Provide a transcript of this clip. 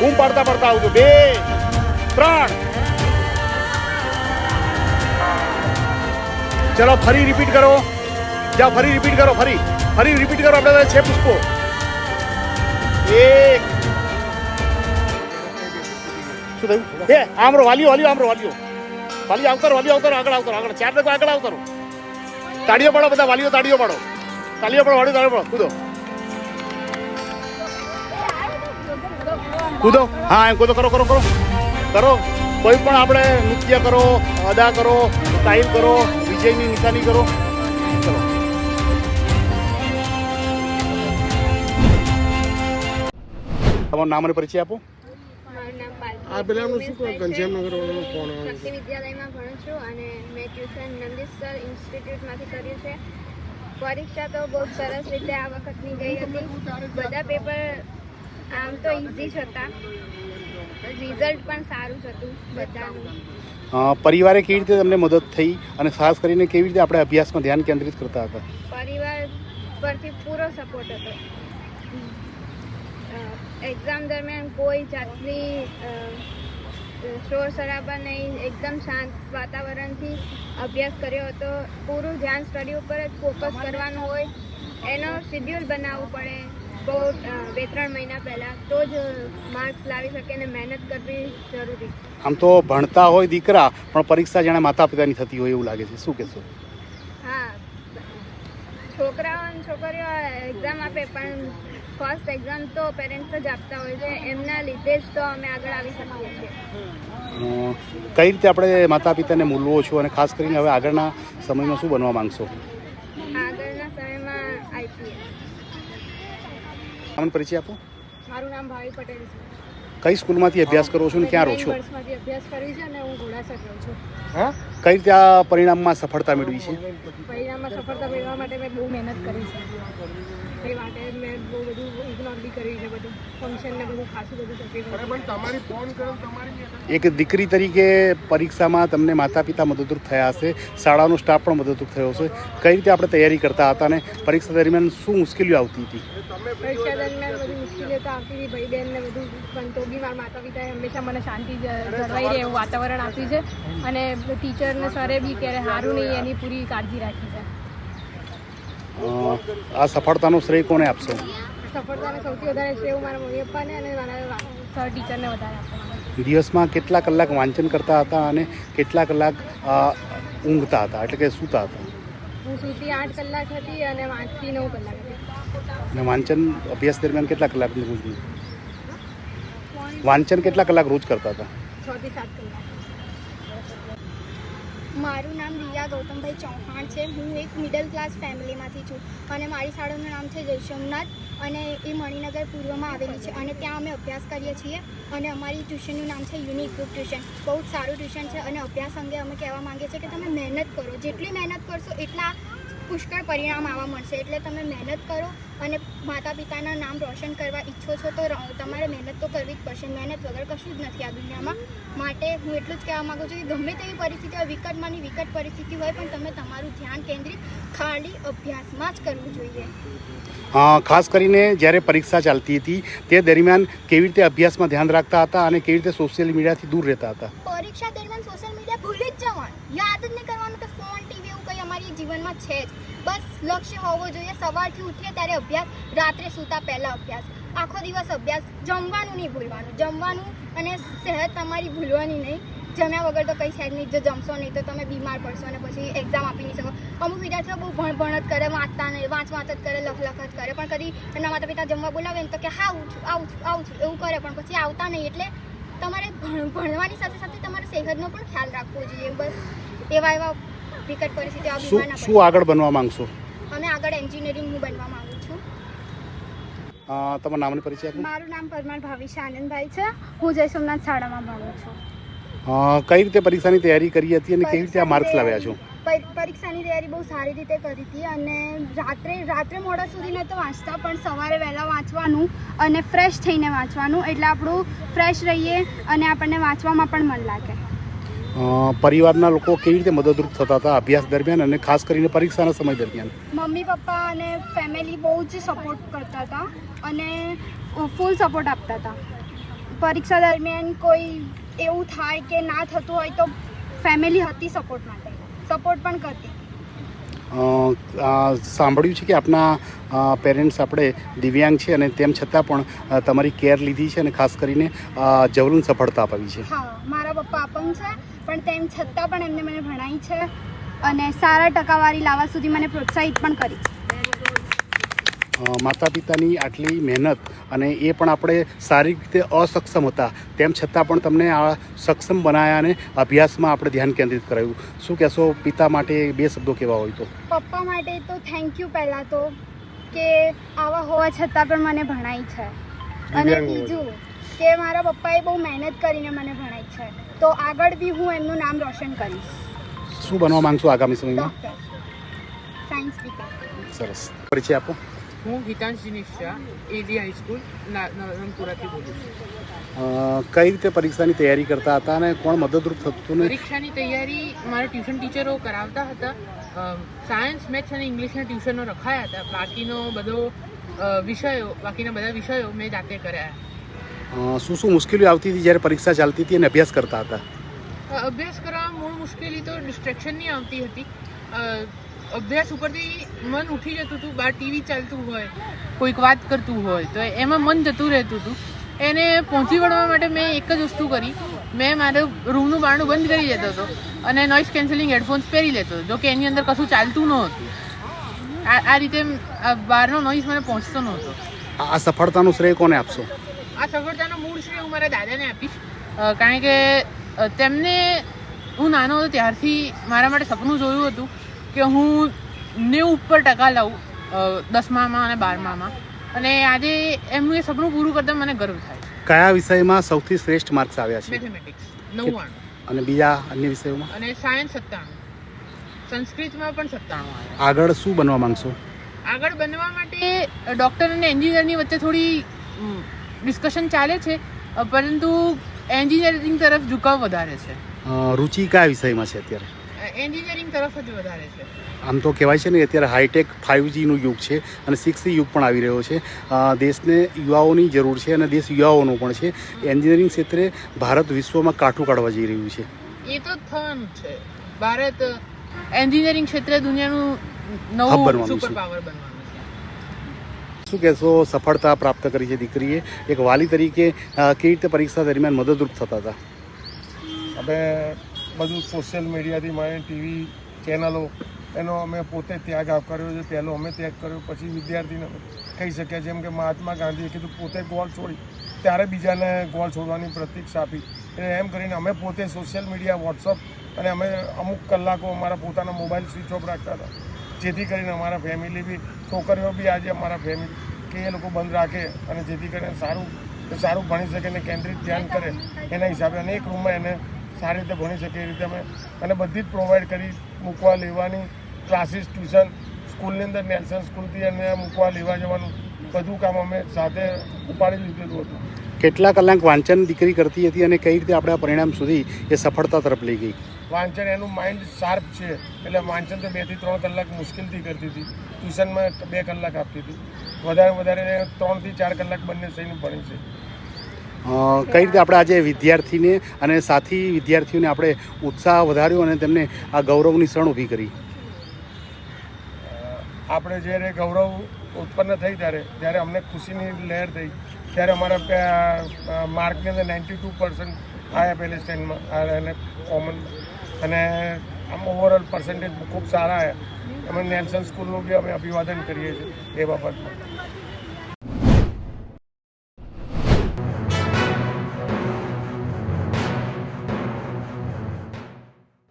બૂમ પાડતા પાડતા આવજો. બે, ત્રણ. ચલો, ફરી રિપીટ કરો. જાઓ, ફરી રિપીટ કરો, ફરી. ફરી રિપીટ કરો, આપણે છે પુષ્પો. એક. શું થયું? એ આમરો, વાલીઓ વાલીઓ, આમરો, વાલીઓ. વાલી આવતારો વાલી આવતારો આગળ આવતારો આગળ. ચાર તક આગળ આવતારો તાળીઓ પાડો બધા, વાલીઓ તાળીઓ પાડો. તાળીઓ પાડો, વાળીઓ તાળીઓ પાડો. કૂદો. કૂદો. હા એમ કૂદો. કરો કરો કરો. કરો. કોઈ પણ આપણે નૃત્ય કરો અદા કરો સ્ટાઇલ કરો વિજયની નિશાની કરો. ચલો. તમારું નામ અને પરિચય આપો. મારું નામ પાલકી આ પેલાનું શું કહે? ઘનશ્યામનગર વાળાનો ફોન આવે શક્તિ વિદ્યાલયમાં ભણું છું અને મેં ટ્યુશન નંદીસર ઇન્સ્ટિટ્યૂટમાંથી કર્યું છે. પરીક્ષા તો બહુ સરસ રીતે આ વખતની ગઈ હતી. બધા પેપર આમ તો ઇઝી જ હતા. રિઝલ્ટ પણ સારું જ હતું બધાનું. પરિવારે કેવી રીતે તમને મદદ થઈ અને ખાસ કરીને કેવી રીતે આપણે અભ્યાસમાં ધ્યાન કેન્દ્રિત કરતા હતા? પરિવાર પરથી પૂરો સપોર્ટ હતો. એક્ઝામ દરમિયાન કોઈ જાતની શોર શરાબા નહીં એકદમ શાંત વાતાવરણથી અભ્યાસ કર્યો હતો. પૂરું ધ્યાન સ્ટડી ઉપર જ ફોકસ કરવાનું હોય. એનો શિડ્યુલ બનાવવું પડે. બહુ બે ત્રણ મહિના પહેલાં તો જ માર્ક્સ લાવી શકે અને મહેનત કરવી જરૂરી છે. આમ તો ભણતા હોય દીકરા પણ પરીક્ષા જાણે માતા પિતાની થતી હોય એવું લાગે છે. શું કહેશો? હા છોકરાઓ અને છોકરીઓ એક્ઝામ આપે પણ ફર્સ્ટ એક્ઝામ તો પેરેન્ટ્સ જ આપતા હોય છે. એમના લીધે જ તો અમે આગળ આવી શકીએ છીએ. કઈ રીતે આપણે માતા પિતાને મૂલવો છો? અને ખાસ કરીને હવે આગળના સમયમાં શું બનવા માંગશો આગળના સમયમાં આઈપીએસ તમને પરિચય આપો. મારું નામ ભાવી પટેલ છે. કઈ સ્કૂલમાંથી અભ્યાસ કરો છો ને ક્યાં રહો છો? અભ્યાસ કરી છે અને હું ઘોડાસર રહું છું. હા? કઈ રીતે આ પરિણામમાં સફળતા મેળવી છે? પરિણામમાં સફળતા મેળવવા માટે મેં બહુ મહેનત કરી છે. એ માટે મેં બહુ બધું ઇગ્નોર બી કરી છે બધું. ફંક્શન ને બધું ખાસું બધું અરે તમારી ફોન કરો તમારી એક દીકરી તરીકે પરીક્ષામાં તમને માતા પિતા મદદરૂપ થયા હશે. શાળાનો સ્ટાફ પણ મદદરૂપ થયો હશે. કઈ રીતે આપણે તૈયારી કરતા હતા અને પરીક્ષા દરમિયાન શું મુશ્કેલીઓ આવતી હતી? પરીક્ષા દરમિયાન બધી મુશ્કેલીઓ તો આવતી હતી. ભાઈ બહેન ને બધું પણ તો બી મારા માતા પિતાએ હંમેશા મને શાંતિ જ- જળવાઈ રહે એવું વાતાવરણ આપ્યું છે. અને ટીચર ને સરે બી ક્યારે સારું નહીં એની પૂરી કાળજી રાખી. આ સફળતાનો શ્રેય કોને આપશો? સફળતાને સૌથી વધારે શ્રેય મારા મમ્મી પપ્પાને અને મારા સર ટીચરને વધારે આપવાનું દિવસમાં કેટલા કલાક વાંચન કરતા હતા અને કેટલા કલાક ઊંઘતા હતા? એટલે કે સૂતા હતા? હું સૂતી આઠ કલાક હતી અને વાંચતી નવ કલાક હતી. અને વાંચન અભ્યાસ દરમિયાન કેટલા કલાક રોજ વાંચન કેટલા કલાક રોજ કરતા હતા? છ થી સાત કલાક. મારું નામ રિયા ગૌતમભાઈ ચૌહાણ છે. હું એક મિડલ ક્લાસ ફેમિલીમાંથી છું અને મારી શાળાનું નામ છે જયસોમનાથ અને એ મણિનગર પૂર્વમાં આવેલી છે અને ત્યાં અમે અભ્યાસ કરીએ છીએ અને અમારી ટ્યુશનનું નામ છે યુનિક ગ્રુપ ટ્યુશન બહુ જ સારું ટ્યુશન છે અને અભ્યાસ અંગે અમે કહેવા માંગીએ છીએ કે તમે મહેનત કરો. જેટલી મહેનત કરશો એટલા પુષ્કળ પરિણામ આવવા મળશે. એટલે તમે મહેનત કરો અને માતા પિતાના નામ રોશન કરવા ઈચ્છો છો તો તમારે મહેનત તો કરવી જ પડશે. મહેનત વગર કશું જ નથી આ દુનિયામાં. માટે હું એટલું જ કહેવા માગું છું કે ગમે તેવી પરિસ્થિતિ હોય વિકટમાંની વિકટ પરિસ્થિતિ હોય પણ તમે તમારું ધ્યાન કેન્દ્રિત ખાલી અભ્યાસમાં જ કરવું જોઈએ. ખાસ કરીને જ્યારે પરીક્ષા ચાલતી હતી તે દરમિયાન કેવી રીતે અભ્યાસમાં ધ્યાન રાખતા હતા અને કેવી રીતે સોશિયલ મીડિયાથી દૂર રહેતા હતા? પરીક્ષા દરમિયાન સોશિયલ મીડિયા ભૂલી જ જવાનું. યાદ જ નહીં જીવનમાં છે જ. બસ લક્ષ્ય હોવો જોઈએ. સવારથી ઉઠીએ ત્યારે અભ્યાસ, રાત્રે સૂતા પહેલાં અભ્યાસ. આખો દિવસ અભ્યાસ. જમવાનું નહીં ભૂલવાનું. જમવાનું અને સેહત તમારી ભૂલવાની નહીં. જમ્યા વગર તો કંઈ છે જ નહીં. જો જમશો નહીં તો તમે બીમાર પડશો અને પછી એક્ઝામ આપી નહીં શકો. અમુક વિદ્યાર્થીઓ બહુ ભણ ભણ જ કરે, વાંચતા નહીં, વાંચ વાંચ જ કરે, લખ લખ જ કરે. પણ કદી એમના માતા પિતા જમવા બોલાવે ને તો કે, હા આવું છું આવું છું આવું છું. એવું કરે. પણ પછી આવતા નહીં એટલે તમારે ભણ- ભણવાની સાથે સાથે તમારે સેહતનો પણ ખ્યાલ રાખવો જોઈએ. બસ એવા એવા વિકટ પરિસ્થિતિ આ શું આગળ બનવા માંગશો? અમે આગળ એન્જિનિયરિંગ હું બનવા માંગુ છું. અ, તમારા નામને પરિચય આપો. મારું નામ પરમાર ભાવિશા આનંદભાઈ છે. હું જય સોમનાથ શાળામાં ભણું છું. અ, કઈ રીતે પરીક્ષાની તૈયારી કરી હતી અને કેવી રીતે આ માર્ક્સ લાવ્યા છો? પરી- પરીક્ષાની તૈયારી બહુ સારી રીતે કરી હતી અને રાત્રે રાત્રે મોડા સુધી નહોતો વાંચતા પણ સવારે વહેલા વાંચવાનું અને ફ્રેશ થઈને વાંચવાનું એટલે આપણું ફ્રેશ રહીએ અને આપણને વાંચવામાં પણ મન લાગે. પરિવારના લોકો કેવી રીતે મદદરૂપ થતા હતા અભ્યાસ દરમિયાન અને ખાસ કરીને પરીક્ષાના સમય દરમિયાન? મમ્મી, પપ્પા અને ફેમિલી બહુ જ સપોર્ટ કરતા હતા અને ફૂલ સપોર્ટ આપતા હતા. પરીક્ષા દરમિયાન કોઈ એવું થાય કે ના થતું હોય તો ફેમિલી હતી સપોર્ટ માટે. સપોર્ટ પણ કરતી. સાંભળ્યું છે કે આપના પેરેન્ટ્સ આપણે દિવ્યાંગ છે અને તેમ છતાં પણ તમારી કેર લીધી છે અને ખાસ કરીને જવલન સફળતા અપાવી છે. હા મારા પપ્પા અપંગ છે પણ તેમ છતાં પણ એમને મને ભણાવી છે અને સારા ટકાવારી લાવવા સુધી મને પ્રોત્સાહિત પણ કરી અ, માતા પિતાની આટલી મહેનત અને એ પણ આપણે સારી રીતે અસક્ષમ હતા. તેમ છતાં પણ તમને આ સક્ષમ બનાવ્યા અને અભ્યાસમાં આપણે ધ્યાન કેન્દ્રિત કરાયું. શું કહેશો પિતા માટે બે શબ્દો કેવા હોય તો? પપ્પા માટે તો થેન્ક યુ પહેલાં તો કે આવા હોવા છતાં પણ મને ભણાય છે. અને બીજું કે મારા પપ્પાએ બહુ મહેનત કરીને મને ભણાય છે. તો આગળ બી હું એમનું નામ રોશન કરીશ. શું બનવા માંગશો આગામી સમયમાં? સાયન્સ સરસ. પરિચય આપો. હું ગીતાંશજી નિશા એડી હાઈસ્કૂલ નવરંગપુરાથી બોલું છું. કઈ રીતે પરીક્ષાની તૈયારી કરતા હતા અને કોણ મદદરૂપ થતું પરીક્ષાની તૈયારી મારા ટ્યુશન ટીચરો કરાવતા હતા. સાયન્સ મેથ્સ અને ઇંગ્લિશના ટ્યુશનો રખાયા હતા. બાકીનો બધો વિષયો બાકીના બધા વિષયો મેં જાતે કર્યા. શું શું મુશ્કેલીઓ આવતી હતી જ્યારે પરીક્ષા ચાલતી હતી અને અભ્યાસ કરતા હતા? અભ્યાસ કરવામાં મૂળ મુશ્કેલી તો ડિસ્ટ્રેક્શનની આવતી હતી. અભ્યાસ ઉપરથી મન ઉઠી જતું હતું બહાર ટીવી ચાલતું હોય કોઈક વાત કરતું હોય તો એમાં મન જતું રહેતું હતું. એને પહોંચી વળવા માટે મેં એક જ વસ્તુ કરી. મેં મારું રૂમનું બારણું બંધ કરી દેતો હતો અને નોઇઝ કેન્સલિંગ હેડફોન્સ પહેરી લેતો હતો જો કે એની અંદર કશું ચાલતું નહોતું. આ આ રીતે બહારનો નોઇઝ મને પહોંચતો નહોતો. આ સફળતાનું શ્રેય કોને આપશો? આ સફળતાનો મૂળ શ્રેય હું મારા દાદાને આપીશ. કારણ કે તેમને હું નાનો હતો ત્યારથી મારા માટે સપનું જોયું હતું. કે હું નેવું ઉપર ટકા લઉં દસમામાં અને બારમામાં. અને આજે એમનું એ સપનું પૂરું કરતાં મને ગર્વ થાય કયા વિષયમાં સૌથી શ્રેષ્ઠ માર્ક્સ આવ્યા છે? મેથેમેટિક્સ નવ્વાણું. અને બીજા અન્ય વિષયોમાં? અને સાયન્સ સત્તાણું. સંસ્કૃતમાં પણ સત્તાણું આવ્યા. આગળ શું બનવા માંગશો? આગળ બનવા માટે ડૉક્ટર અને એન્જિનિયરની વચ્ચે થોડી ડિસ્કશન ચાલે છે પરંતુ એન્જિનિયરિંગ તરફ ઝુકાવ વધારે છે. રુચિ કયા વિષયમાં છે અત્યારે? એન્જિનિયરિંગ તરફ જ વધારે છે. આમ તો કહેવાય છે ને અત્યારે હાઈટેક ફાઇવજીનું યુગ છે અને સિક્સ યુગ પણ આવી રહ્યો છે. દેશને યુવાઓની જરૂર છે અને દેશ યુવાઓનો પણ છે. એન્જિનિયરિંગ ક્ષેત્રે ભારત વિશ્વમાં કાઠું કાઢવા જઈ રહ્યું છે. એ તો થવાનું છે. ભારત એન્જિનિયરિંગ ક્ષેત્રે દુનિયાનું નવું. સુપર પાવર બનવાનું છે. શું કહેશો? સફળતા પ્રાપ્ત કરી છે દીકરીએ. એક વાલી તરીકે કેવી રીતે પરીક્ષા દરમિયાન મદદરૂપ થતા હતા? અમે બધું સોશિયલ મીડિયાથી માંડીને ટીવી ચેનલો એનો અમે પોતે ત્યાગ કર્યો છે. પહેલો અમે ત્યાગ કર્યો પછી વિદ્યાર્થીને કહી શક્યા જેમ કે મહાત્મા ગાંધીએ કીધું પોતે ગોળ છોડી. ત્યારે બીજાને ગોળ છોડવાની પ્રતિક્ષા આપી. એટલે એમ કરીને અમે પોતે સોશિયલ મીડિયા વોટ્સઅપ અને અમે અમુક કલાકો અમારા પોતાના મોબાઈલ સ્વિચ ઓફ રાખતા હતા. જેથી કરીને અમારા ફેમિલી બી છોકરીઓ બી આજે અમારા ફેમિલી કે એ લોકો બંધ રાખે અને જેથી કરીને સારું સારું ભણી શકે અને કેન્દ્રિત ધ્યાન કરે એના હિસાબે અને એક રૂમમાં એને સારી રીતે ભણી શકે એ રીતે અમે અને બધી જ પ્રોવાઈડ કરી મૂકવા લેવાની ક્લાસીસ ટ્યુશન સ્કૂલની અંદર નેલ્સન સ્કૂલથી અને મૂકવા લેવા જવાનું બધું કામ અમે સાથે ઉપાડી લીધેલું હતું. કેટલા કલાક વાંચન દીકરી કરતી હતી અને કઈ રીતે આપણે પરિણામ સુધી એ સફળતા તરફ લઈ ગઈ? વાંચન એનું માઇન્ડ શાર્પ છે એટલે વાંચન તો બેથી ત્રણ કલાક મુશ્કેલથી કરતી હતી. ટ્યુશનમાં બે કલાક આપતી હતી. વધારે વધારે ત્રણથી ચાર કલાક બંને થઈને ભણી છે. કઈ રીતે આપણે આજે વિદ્યાર્થીને અને સાથી વિદ્યાર્થીઓને આપણે ઉત્સાહ વધાર્યો અને તેમને આ ગૌરવની ક્ષણ ઊભી કરી? આપણે જ્યારે ગૌરવ ઉત્પન્ન થઈ ત્યારે જ્યારે અમને ખુશીની લહેર થઈ. ત્યારે અમારા માર્કની અંદર નાઇન્ટી ટુ પર્સન્ટ આવ્યા પહેલી સ્ટેન્ડમાં અને કોમન અને આમ ઓવરઓલ પર્સન્ટેજ ખૂબ સારા આવ્યા અમે નેલ્સન સ્કૂલનું બી અમે અભિવાદન કરીએ છીએ એ બાબતમાં.